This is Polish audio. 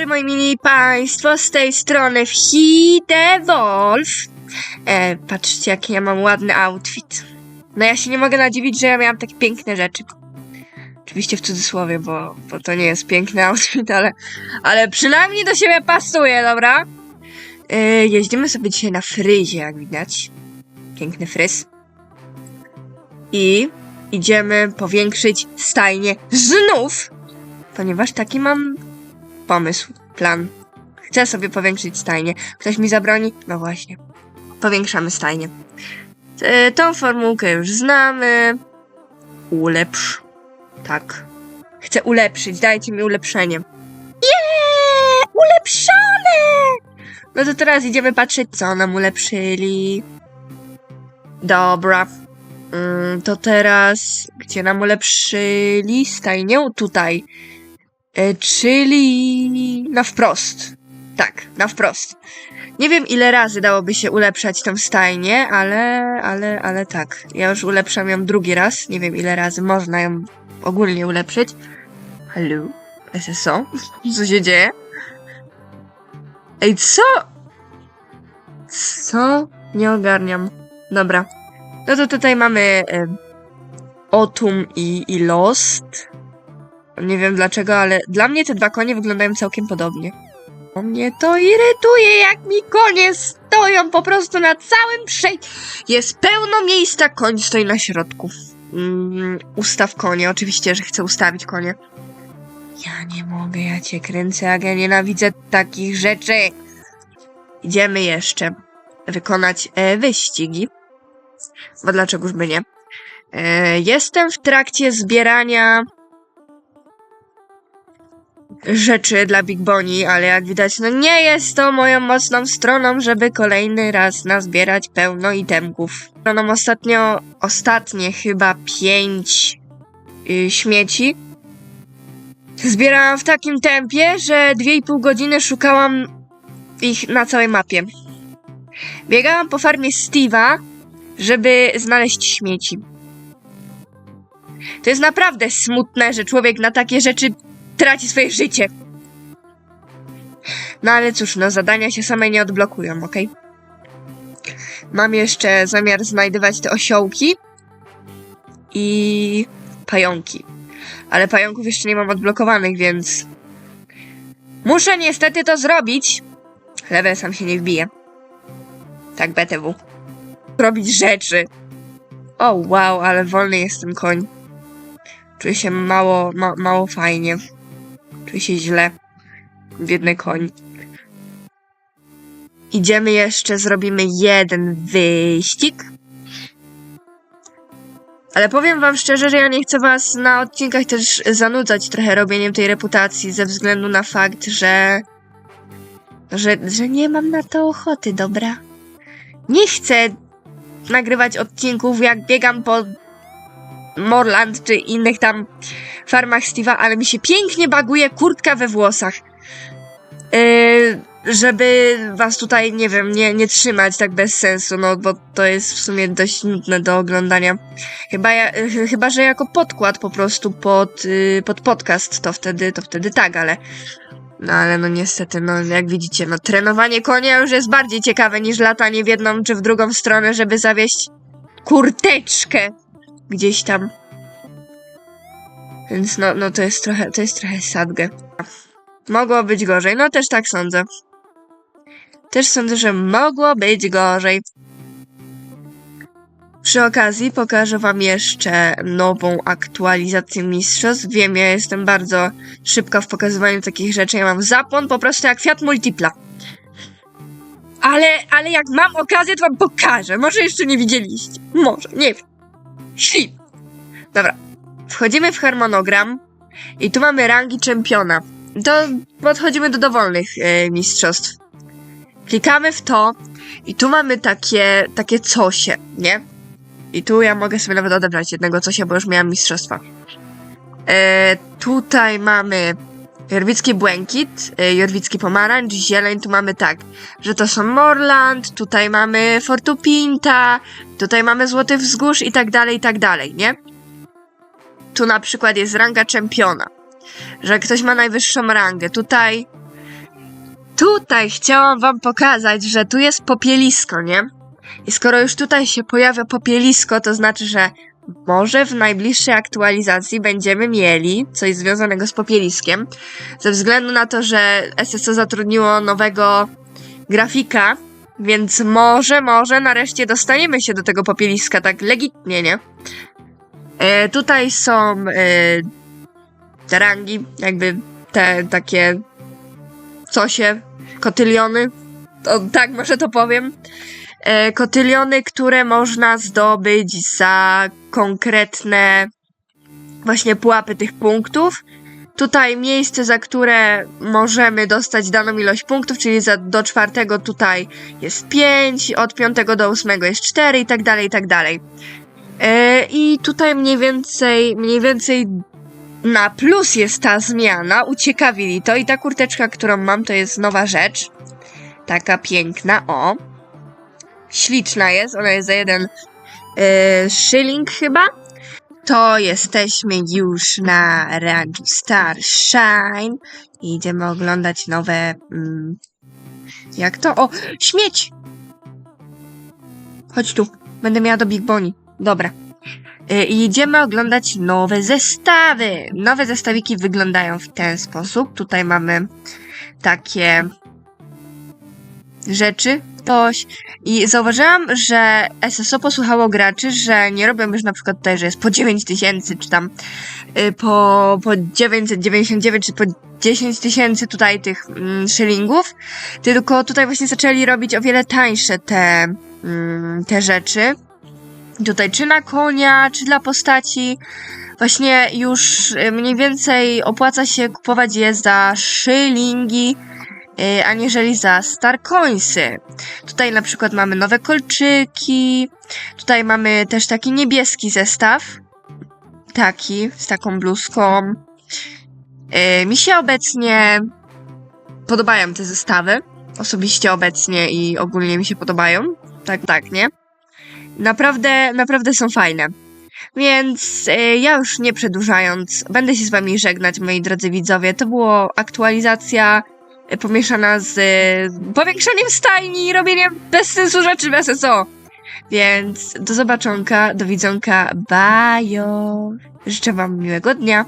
dobry moi mili państwo, z tej strony Wolf. E, patrzcie jaki ja mam ładny outfit. No ja się nie mogę nadziwić, że ja miałam takie piękne rzeczy. Oczywiście w cudzysłowie, bo, bo to nie jest piękny outfit, ale, ale przynajmniej do siebie pasuje, dobra? E, jeździmy sobie dzisiaj na fryzie, jak widać. Piękny fryz. I idziemy powiększyć stajnię znów, ponieważ taki mam pomysł, plan. Chcę sobie powiększyć stajnię. Ktoś mi zabroni? No właśnie. Powiększamy stajnię. E, tą formułkę już znamy. Ulepsz. Tak. Chcę ulepszyć, dajcie mi ulepszenie. Jeee! Ulepszone! No to teraz idziemy patrzeć, co nam ulepszyli. Dobra. Mm, to teraz, gdzie nam ulepszyli stajnię? Tutaj. E, czyli na wprost. Tak, na wprost. Nie wiem ile razy dałoby się ulepszać tą stajnię, ale, ale, ale tak. Ja już ulepszam ją drugi raz. Nie wiem ile razy można ją ogólnie ulepszyć. Halo? SSO? Co się dzieje? Ej, co? Co? Nie ogarniam. Dobra. No to tutaj mamy e, Otum i, i Lost. Nie wiem dlaczego, ale dla mnie te dwa konie wyglądają całkiem podobnie. O mnie to irytuje, jak mi konie stoją po prostu na całym przejściu. Jest pełno miejsca, koń stoi na środku. Mm, ustaw konie, oczywiście, że chcę ustawić konie. Ja nie mogę, ja cię kręcę, jak ja nienawidzę takich rzeczy. Idziemy jeszcze wykonać e, wyścigi. Bo dlaczegoż by nie? E, jestem w trakcie zbierania rzeczy dla Big Boni, ale jak widać, no nie jest to moją mocną stroną, żeby kolejny raz nazbierać pełno itemków. Mam ostatnio, ostatnie chyba pięć y, śmieci. Zbierałam w takim tempie, że 2,5 godziny szukałam ich na całej mapie. Biegałam po farmie Steve'a, żeby znaleźć śmieci. To jest naprawdę smutne, że człowiek na takie rzeczy traci swoje życie. No ale cóż, no zadania się same nie odblokują, okej? Mam jeszcze zamiar znajdywać te osiołki i pająki. Ale pająków jeszcze nie mam odblokowanych, więc muszę niestety to zrobić. Level sam się nie wbije. Tak, BTW. Robić rzeczy. O wow, ale wolny jest ten koń. Czuję się mało, ma, mało fajnie. Czuję się źle. Biedny koń. Idziemy jeszcze, zrobimy jeden wyścig. Ale powiem wam szczerze, że ja nie chcę was na odcinkach też zanudzać trochę robieniem tej reputacji ze względu na fakt, że że, że nie mam na to ochoty, dobra? Nie chcę nagrywać odcinków, jak biegam po Morland czy innych tam farmach Steve'a, ale mi się pięknie baguje kurtka we włosach. Yy, żeby was tutaj, nie wiem, nie, nie trzymać tak bez sensu, no bo to jest w sumie dość nudne do oglądania. Chyba, ja, yy, chyba że jako podkład po prostu pod, yy, pod podcast, to wtedy, to wtedy tak, ale no ale no niestety, no jak widzicie, no trenowanie konia już jest bardziej ciekawe niż latanie w jedną czy w drugą stronę, żeby zawieść kurteczkę gdzieś tam. Więc no, no to jest trochę, to jest trochę sadgę. Mogło być gorzej, no też tak sądzę. Też sądzę, że mogło być gorzej. Przy okazji pokażę wam jeszcze nową aktualizację mistrzostw. Wiem, ja jestem bardzo szybka w pokazywaniu takich rzeczy. Ja mam zapłon po prostu jak Fiat Multipla. Ale, ale jak mam okazję, to wam pokażę. Może jeszcze nie widzieliście. Może, nie wiem. Ślip. Dobra. Wchodzimy w harmonogram i tu mamy rangi czempiona. To podchodzimy do dowolnych e, mistrzostw. Klikamy w to i tu mamy takie, takie cosie, nie? I tu ja mogę sobie nawet odebrać jednego cosia, bo już miałam mistrzostwa. E, tutaj mamy Jorwicki Błękit, e, Jorwicki Pomarańcz, Zieleń, tu mamy tak, że to są Morland, tutaj mamy Fortupinta, tutaj mamy Złoty Wzgórz i tak dalej, i tak dalej, nie? Tu na przykład jest ranga czempiona, że ktoś ma najwyższą rangę. Tutaj tutaj chciałam wam pokazać, że tu jest popielisko, nie? I skoro już tutaj się pojawia popielisko, to znaczy, że może w najbliższej aktualizacji będziemy mieli coś związanego z popieliskiem. Ze względu na to, że SSO zatrudniło nowego grafika, więc może, może nareszcie dostaniemy się do tego popieliska tak legitnie, nie? E, tutaj są e, te rangi, jakby te takie cosie, kotyliony, to, tak może to powiem. E, kotyliony, które można zdobyć za konkretne właśnie pułapy tych punktów. Tutaj miejsce, za które możemy dostać daną ilość punktów, czyli za, do czwartego tutaj jest 5, od piątego do ósmego jest 4 i tak dalej, i tak dalej. E, I tutaj mniej więcej, mniej więcej na plus jest ta zmiana, uciekawili to i ta kurteczka, którą mam, to jest nowa rzecz. Taka piękna, o. Śliczna jest, ona jest za jeden e, shilling chyba. To jesteśmy już na rangu Star Shine i idziemy oglądać nowe... Mm, jak to? O, śmieć! Chodź tu, będę miała do Big Boni. Dobra. I idziemy oglądać nowe zestawy. Nowe zestawiki wyglądają w ten sposób. Tutaj mamy takie rzeczy. I zauważyłam, że SSO posłuchało graczy, że nie robią już na przykład tutaj, że jest po 9000, czy tam y, po, po 999, czy po 10 tysięcy tutaj tych mm, shillingów, tylko tutaj właśnie zaczęli robić o wiele tańsze te, mm, te rzeczy. Tutaj czy na konia, czy dla postaci. Właśnie już y, mniej więcej opłaca się kupować je za szylingi, aniżeli za starcoinsy. Tutaj na przykład mamy nowe kolczyki, tutaj mamy też taki niebieski zestaw, taki, z taką bluzką. Y, Mi się obecnie podobają te zestawy, osobiście obecnie i ogólnie mi się podobają, tak, tak, nie? Naprawdę, naprawdę są fajne. Więc e, ja już nie przedłużając, będę się z wami żegnać, moi drodzy widzowie. To była aktualizacja e, pomieszana z e, powiększeniem stajni i robieniem bez sensu rzeczy bez SSO. Więc do zobaczonka, do widzonka, bajo. Życzę wam miłego dnia.